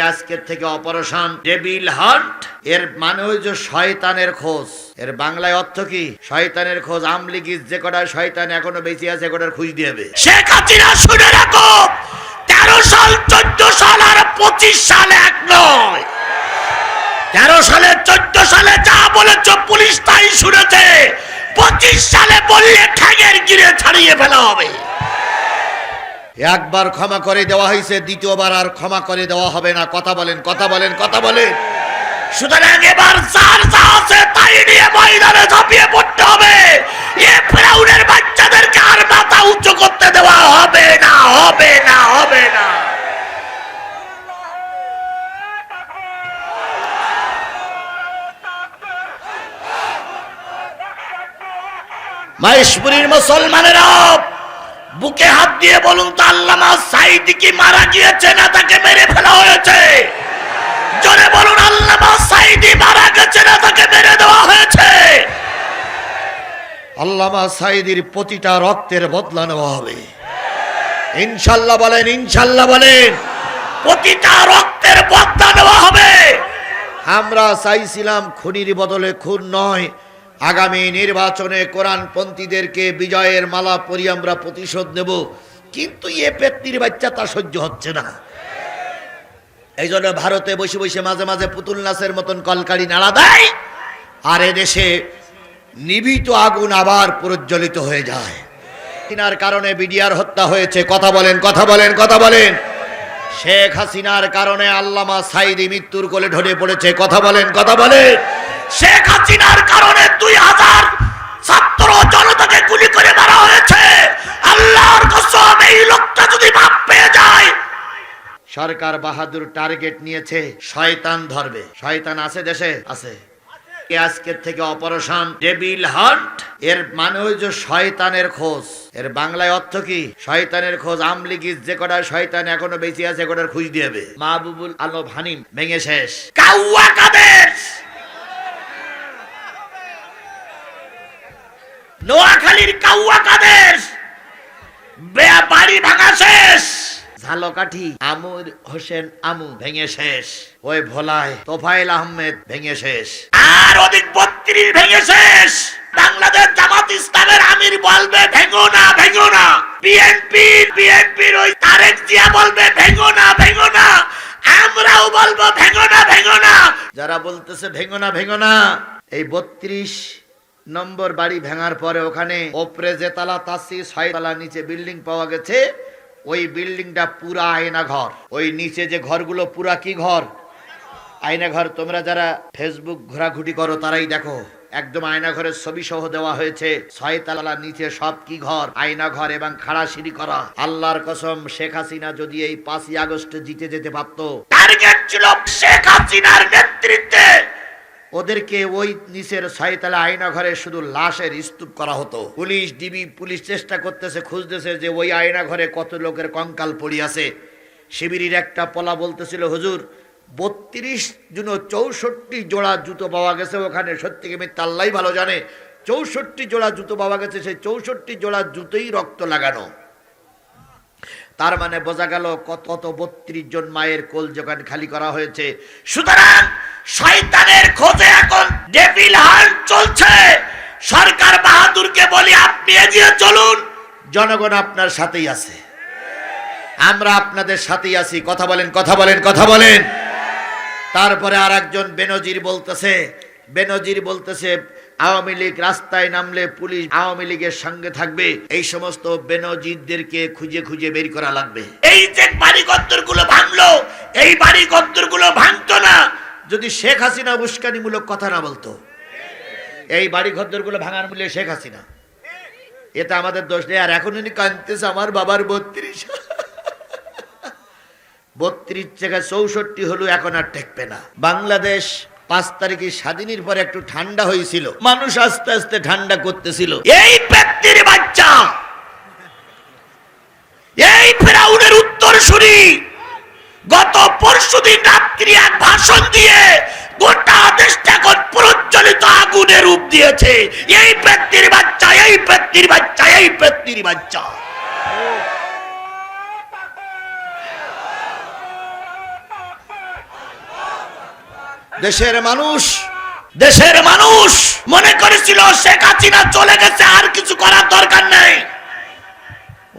আজকের থেকে operation. Devil hunt এর মানে ওই শয়তানের খোঁজ। এর বাংলায় অর্থ কি? শয়তানের খোঁজ আমলিগির যে কটা শয়তান এখনও বেঁচে আছে, কটার খুঁজ দিয়ে হবে শেখ শুনে রাখো, তেরো সাল, চোদ্দ সাল আর পঁচিশ সাল এক নয়। তেরো সালে, চোদ্দ সালে যা বলেছ, পুলিশ তাই শুনেছে। পঁচিশ সালে বললে ঠ্যাঙের গিরে ছাড়িয়ে ফেলা হবে। একবার ক্ষমা করে দেওয়া হয়েছে, দ্বিতীয়বার আর ক্ষমা করে দেওয়া হবে না। কথা বলেন কথা বলেন কথা বলেন। সুতরাং এবার যার যা আছে তাই নিয়ে ময়দানে ঝাঁপিয়ে পড়তে হবে। এ ফেরাউনের বাচ্চাদেরকে আর মাথা উঁচু করতে দেওয়া হবে না হবে না হবে না। মহেশপুরীর মুসলমানেরা বুকে হাত দিয়ে বলুন তো আল্লামা সাইদি কি মারা গিয়েছে না তাকে মেরে ফেলা হয়েছে? জোরে বলুন, আল্লামা সাইদি মারা গেছে না তাকে মেরে দেওয়া হয়েছে? আল্লামা সাইদির প্রতিটা রক্তের বদলা নেওয়া হবে। ইনশাল্লাহ বলেন ইনশাল্লাহ বলেন, প্রতিটা রক্তের বদলা নেওয়া হবে। আমরা চাইছিলাম খুনির বদলে খুন নয় আগামী নির্বাচনে কোরআনপন্থীদেরকে বিজয়ের মালা পরি আমরা প্রতিশোধ নেব। কিন্তু এ পেত্তির বাচ্চা তা সহ্য হচ্ছে না। এই জন্য ভারতে বসে বসে মাঝে মাঝে পুতুল নাচের মতন কলকারি নাড়া দেয়। আর দেশে নিবিত আগুন আবার প্রজ্বলিত হয়ে যায়। হাসিনার কারণে বিডিআর হত্যা হয়েছে। কথা বলেন কথা বলেন কথা বলেন। শেখ হাসিনার কারণে আল্লামা সাইদি মৃত্যুর কোলে ঢলে পড়েছে। কথা বলেন কথা বলেন। শেখ হাসিনার কারণে দুই হাজার ছাত্র জনতাকে গুলি করে মারা হয়েছে। আল্লাহর কসম এই লোকটা যদি বাপ পেয়ে যায় সরকার বাহাদুর টার্গেট নিয়েছে শয়তান ধরবে। শয়তান আছে দেশে? আছে। আজকের থেকে অপারেশন? Devil hunt. এর মানে ওই যে শয়তানের খোঁজ। এর বাংলায় অর্থ কি? শয়তানের খোঁজ আমলিগির যে কটা শয়তান এখনও বেঁচে আছে কটার খুঁজ দিয়ে হবে মাহবুবুল আলম হানিম ভেঙে শেষ। কাউয়া কাদের নোয়াখালীর কাউয়া কাদের বাড়ি ভাঙা শেষ। ঝালকাঠি আমুর হোসেন আমু ভেঙে শেষ। ওই ভোলায় তোফাইল আহমেদ ভেঙে শেষ। আর অধিক বত্রিশ ভেঙে শেষ। বাংলাদেশ জামাত ইসলামের আমির বলবে, ভেঙো না ভেঙো না। বিএনপি বিএনপির ওই তারেক জিয়া বলবে, ভেঙো না ভেঙো না। আমরাও বলব, ভেঙো না ভেঙো না। যারা বলতেছে, ভেঙো না ভেঙো না। এই বত্রিশ নম্বর বাড়ি ভেঙার পরে ওখানে ওপরে যে তালা তাসি ছয় তালা নিচে বিল্ডিং পাওয়া গেছে। ওই বিল্ডিংটা পুরা আয়না ঘর। ওই নিচে যে ঘরগুলো, পুরা কি ঘর? আয়না ঘর। তোমরা যারা ফেসবুক ঘোরাঘুটি করো, তারাই দেখো। একদম আয়না ঘরের ছবি সহ দেওয়া হয়েছে। ছয় তালা নিচে সব কি ঘর? আয়না ঘর এবং খাড়া সিঁড়ি করা। আল্লাহর কসম, শেখ হাসিনা যদি এই পাঁচই আগস্টে জিতে যেতে পারতো। টার্গেট ছিল শেখ হাসিনার নেতৃত্বে। ওদেরকে ওই নিচের ছয়তলা আয়না ঘরে শুধু লাশের স্তূপ করা হতো। পুলিশ, ডিবি, পুলিশ চেষ্টা করতেছে, খুঁজতেছে যে ওই আয়না ঘরে কত লোকের কঙ্কাল পড়ি আছে। শিবিরের একটা পলা বলতেছিল, হুজুর, বত্রিশ জন চৌষট্টি জোড়া জুতো পাওয়া গেছে ওখানে সত্যি কি মিথ্যা আল্লাহ ভালো জানে। চৌষট্টি জোড়া জুতো পাওয়া গেছে, সেই চৌষট্টি জোড়া জুতোই রক্ত লাগানো। তার মানে বোঝা গেল কত বত্রিশ জন মায়ের কোল যোগান খালি করা হয়েছে। সুতরাং চলছে। সরকার বাহাদুরকে বলি আপনি এগিয়ে চলুন। জনগণ আপনার সাথেই আছে। আমরা আপনাদের সাথেই আছি। কথা বলেন কথা বলেন কথা বলেন। তারপরে আর একজন বেনজির বলতেছে বেনজির বলতেছে, আওয়ামী লীগ রাস্তায় নামলে পুলিশ আওয়ামী লীগের সঙ্গে থাকবে। এই সমস্ত বেনজিরদেরকে খুঁজে খুঁজে বের করা লাগবে। এই যে বাড়ি গুলো ভাঙলো, এই বাড়ি গুলো ভাঙতো না। যদি শেখ হাসিনা উস্কানিমূলক কথা না বলতো এই বাড়ি গুলো ভাঙার মূল্যে শেখ হাসিনা। এটা আমাদের দোষ নেই। আর এখন উনি কানতেছে আমার বাবার বত্রিশ। বত্রিশ জায়গায় চৌষট্টি হলো এখন আর ঠেকবে না। বাংলাদেশ পাঁচ তারিখে স্বাধীনের পরে একটু ঠান্ডা হয়েছিল। মানুষ আস্তে আস্তে ঠান্ডা করতেছিল। এই ব্যক্তির বাচ্চা! এই ফেরাউনের উত্তর শুনি গত পরশুদিন রাত্রি এক ভাষণ দিয়ে গোটা দেশটা এখন প্রজ্বলিত আগুনের রূপ দিয়েছে। এই ব্যক্তির বাচ্চা এই ব্যক্তির বাচ্চা এই ব্যক্তির বাচ্চা। দেশের মানুষ দেশের মানুষ মনে করেছিল শেখ হাসিনা চলে গেছে আর কিছু করার দরকার নেই।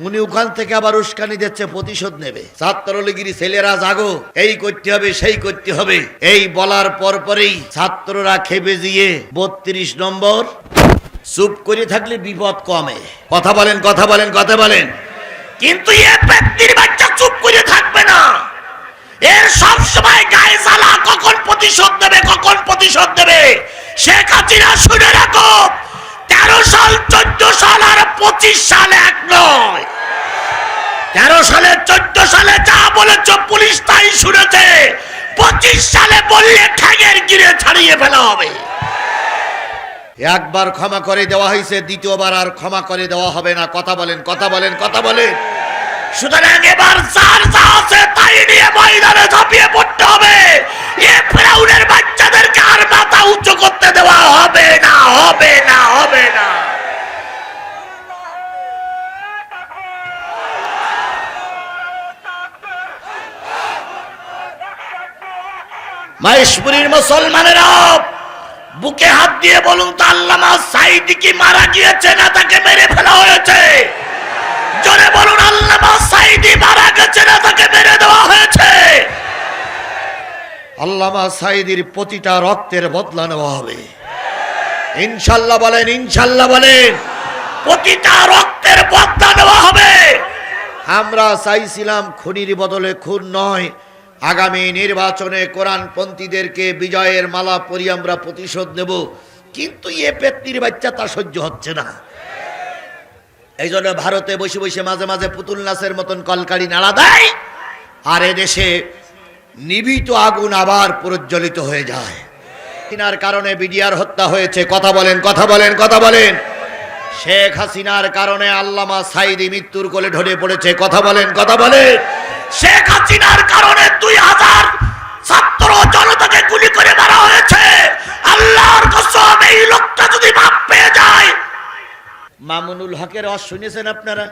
উনি ওখান থেকে আবার উস্কানি দিচ্ছে, প্রতিশোধ নেবে। ছাত্রলীগের ছেলেরা, জাগো, এই করতে হবে, সেই করতে হবে। এই বলার পর পরেই ছাত্ররা খেপে দিয়ে বত্রিশ নম্বর, চুপ করে থাকলে বিপদ কমে। কথা বলেন কথা বলেন কথা বলেন। কিন্তু এ ব্যক্তির বাচ্চা চুপ করে থাকবে না। এর সব সময় গায়ে জ্বালা, কখন প্রতিশোধ দেবে কখন প্রতিশোধ দেবে শেখ হাসিনা শুনে রাখো, তেরো সাল, চোদ্দ সাল আর পঁচিশ সাল এক নয়। তেরো সালে চোদ্দ সালে যা বলেছ পুলিশ তাই শুনেছে। পঁচিশ সালে বললে ঠ্যাঙের গিরে ছাড়িয়ে ফেলা হবে। একবার ক্ষমা করে দেওয়া হয়েছে দ্বিতীয়বার আর ক্ষমা করে দেওয়া হবে না। কথা বলেন কথা বলেন কথা বলেন। সুতরাং এবার যার যা আছে তাই নিয়ে ময়দানে ঝাঁপিয়ে পড়তে হবে। এ ফেরাউনের বাচ্চাদেরকে আর মাথা উঁচু মহেশপুরীর মুসলমানেরা, বুকে হাত দিয়ে বলুন তো আল্লামা সাইদি কি মারা গিয়েছে না তাকে মেরে ফেলা হয়েছে? জোরে বলুন, আল্লামা সাইদি মারা গেছে না তাকে মেরে দেওয়া হয়েছে? আল্লামা সাইদির প্রতিটা রক্তের বদলা নেওয়া হবে। ইনশাল্লাহ বলেন ইনশাল্লাহ বলেন, প্রতিটা রক্তের বদলা নেওয়া হবে। আমরা চাইছিলাম খুনির বদলে খুন নয় আগামী নির্বাচনে কোরআনপন্থীদেরকে বিজয়ের মালা পরি আমরা প্রতিশোধ নেব। কিন্তু এ পেত্তির বাচ্চা তা সহ্য হচ্ছে না। এই জন্য ভারতে বসে বসে মাঝে মাঝে পুতুল নাচের মতন কলকারি নাড়া দেয়। আর দেশে নিবিত আগুন আবার প্রজ্বলিত হয়ে যায়। হাসিনার কারণে বিডিআর হত্যা হয়েছে। কথা বলেন কথা বলেন কথা বলেন। শেখ হাসিনার কারণে আল্লামা সাইদি মৃত্যুর কোলে ঢলে পড়েছে। কথা বলেন কথা বলেন। শেখ হাসিনার কারণে দুই হাজার ছাত্র জনতাকে গুলি করে মারা হয়েছে। আল্লাহর কসম, এই লোকটা যদি বাপ পেয়ে যায়। মামুনুল হকের ওয়াজ শুনেছেন আপনারা?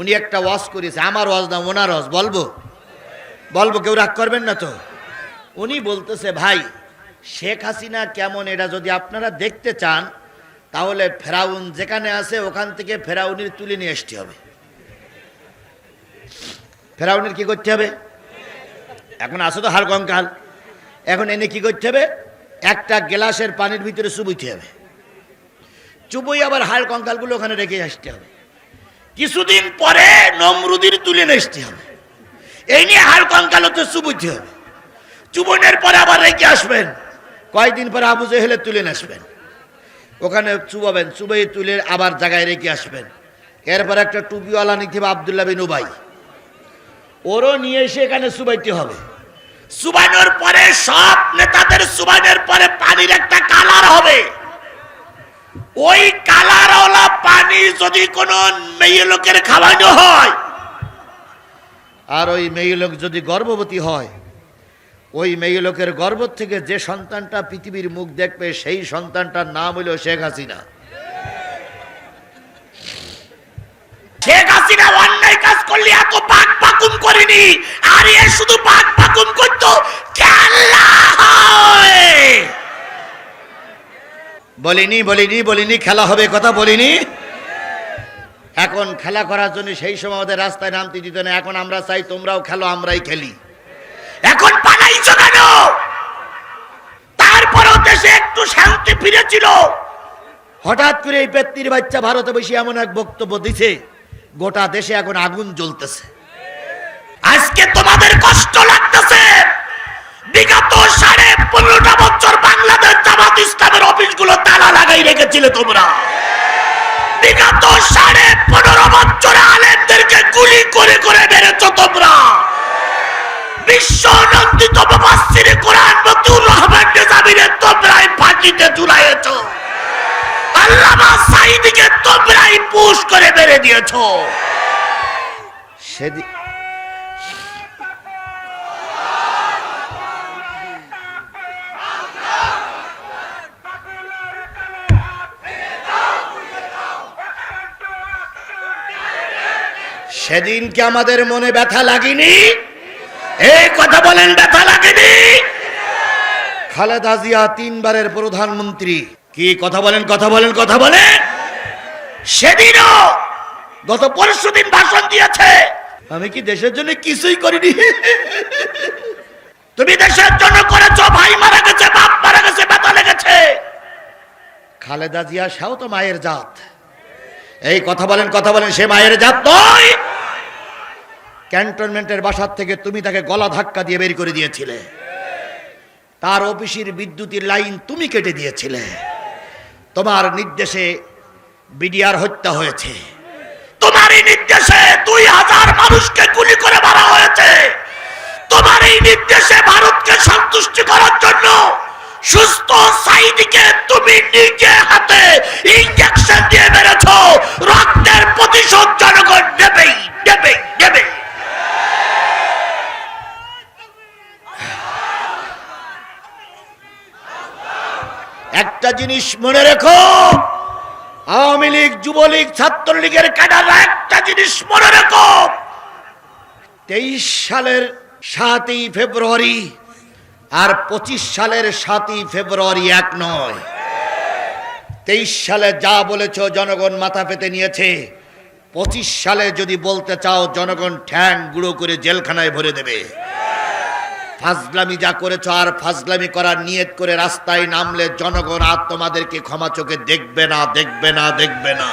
উনি একটা ওয়াজ করেছে, আমার ওয়াজ না, ওনার ওয়াজ, বলব? বলব, কেউ রাগ করবেন না তো? উনি বলতেছে, ভাই, শেখ হাসিনা কেমন, এটা যদি আপনারা দেখতে চান, তাহলে ফেরাউন যেখানে আছে, ওখান থেকে ফেরাউনের তুলে নিয়ে আসতে হবে। ফেরাউনের কি করতে হবে? এখন আসো তো হাড় কঙ্কাল। এখন এনে কি করতে হবে? একটা গ্লাসের পানির ভিতরে চুবইতে হবে। চুবই আবার হাড় কঙ্কালগুলো ওখানে রেখে আসতে হবে। কিছুদিন পরে নমরুদির তুলে আসতে হবে। এই নিয়ে হাড় কঙ্কাল হতে চুবইতে হবে। চুবনের পরে আবার রেখে আসবেন। কয়েকদিন পরে আবু জেহেলে তুলে আসবেন। ওখানে চুবাবেন চুবাই তুলে আবার জায়গায় রেখে আসবেন। এরপর একটা টুপিওয়ালা নিতে হবে আবদুল্লাহ বিন ওরও নিয়ে এসে এখানে সুবাইতে হবে। সুবানোর পরে সব নেতাদের সুবানের পরে পানির একটা কালার হবে। ওই কালারওয়ালা পানি যদি কোন মেয়ে লোকের খাওয়ানো হয়, আর ওই মেয়ে লোক যদি গর্ভবতী হয়, ওই মেয়ে লোকের গর্ভ থেকে যে সন্তানটা পৃথিবীর মুখ দেখবে, সেই সন্তানটার নাম হইল শেখ হাসিনা। শেখ হাসিনা অন্যায় কাজ করলে এত পাক পাকুম করেনি। আর এ শুধু পাক পাকুম করতো খেলা বলিনি বলিনি বলিনি খেলা হবে কথা বলিনি। এখন খেলা করার জন্য সেই সময় আমাদের রাস্তায় নামতে দিত না। এখন আমরা চাই তোমরাও খেলো আমরাই খেলি। এখন পালাইছো কেন? তারপরেও দেশে একটু শান্তি ফিরেছিল। হঠাৎ করে এই পেত্তির বাচ্চা ভারতে বসে এমন এক বক্তব্য দিছে। গোটা দেশে এখন আগুন জ্বলতেছে। আজকে তোমাদের কষ্ট লাগতেছে। বিগত সাড়ে পনেরোটা বছর বাংলাদেশ জামাত ইসলামের অফিসগুলো তালা লাগাই রেখেছিলে তোমরা। বিগত সাড়ে পনেরো বছরে আলেমদেরকে গুলি করে করে মেরেছ তোমরা। বিশ্ব নন্দিত মুফাসসির কোরআন মতিউর রহমান নিজামীরে তোমরাই ফাঁকিতে ঝুলাইয়েছ। আল্লামা সাইদিকে তোমরাই পুশ করে মেরে দিয়েছ। সেদিন সেদিনকে আমাদের মনে ব্যথা লাগেনি? এই কথা বলেন ব্যথা লাগেনি? খালেদা জিয়া তিনবারের প্রধানমন্ত্রী। কি কথা বলেন কথা বলেন কথা বলেন? সেদিনও গত পরশু দিন ভাষণ দিয়েছে। আমি কি দেশের জন্য কিছুই করিনি? তুমি দেশের জন্য করেছ, ভাই মারা গেছে, বাপ মারা গেছে বেতা লেগেছে। খালেদা জিয়া, সেও তো মায়ের জাত। এই কথা বলেন কথা বলেন, সে মায়ের জাত নয়। ক্যান্টনমেন্টের বাসার থেকে তুমি তাকে গলা ধাক্কা দিয়ে বের করে দিয়েছিলে। তার অফিসের বিদ্যুতের লাইন তুমি কেটে দিয়েছিলে। তোমার নির্দেশে বিডিআর হত্যা হয়েছে। তোমার এই নির্দেশে দুই হাজার মানুষকে গুলি করে মারা হয়েছে। তোমার এই নির্দেশে ভারতকে সন্তুষ্টি করার জন্য সুস্থ সাইদিকে তুমি নিজে হাতে ইঞ্জেকশন দিয়ে মেরেছ। রক্তের প্রতিশোধ জনগণ নেবেই নেবে নেবে একটা জিনিস মনে রেখো। আওয়ামী লীগ, যুবলীগ, ছাত্রলীগের ক্যাডাররা একটা জিনিস মনে রেখো। তেইশ সালের সাতই ফেব্রুয়ারি আর পঁচিশ সালের সাতই ফেব্রুয়ারি এক নয়। তেইশ সালে যা বলেছ জনগণ মাথা পেতে নিয়েছে। পঁচিশ সালে যদি বলতে চাও, জনগণ ঠ্যাং গুঁড়ো করে জেলখানায় ভরে দেবে। ফাজলামি যা করেছ আর ফাজলামি করার নিয়ত করে রাস্তায় নামলে জনগণ আর তোমাদেরকে ক্ষমা চোখে দেখবে না দেখবে না দেখবে না।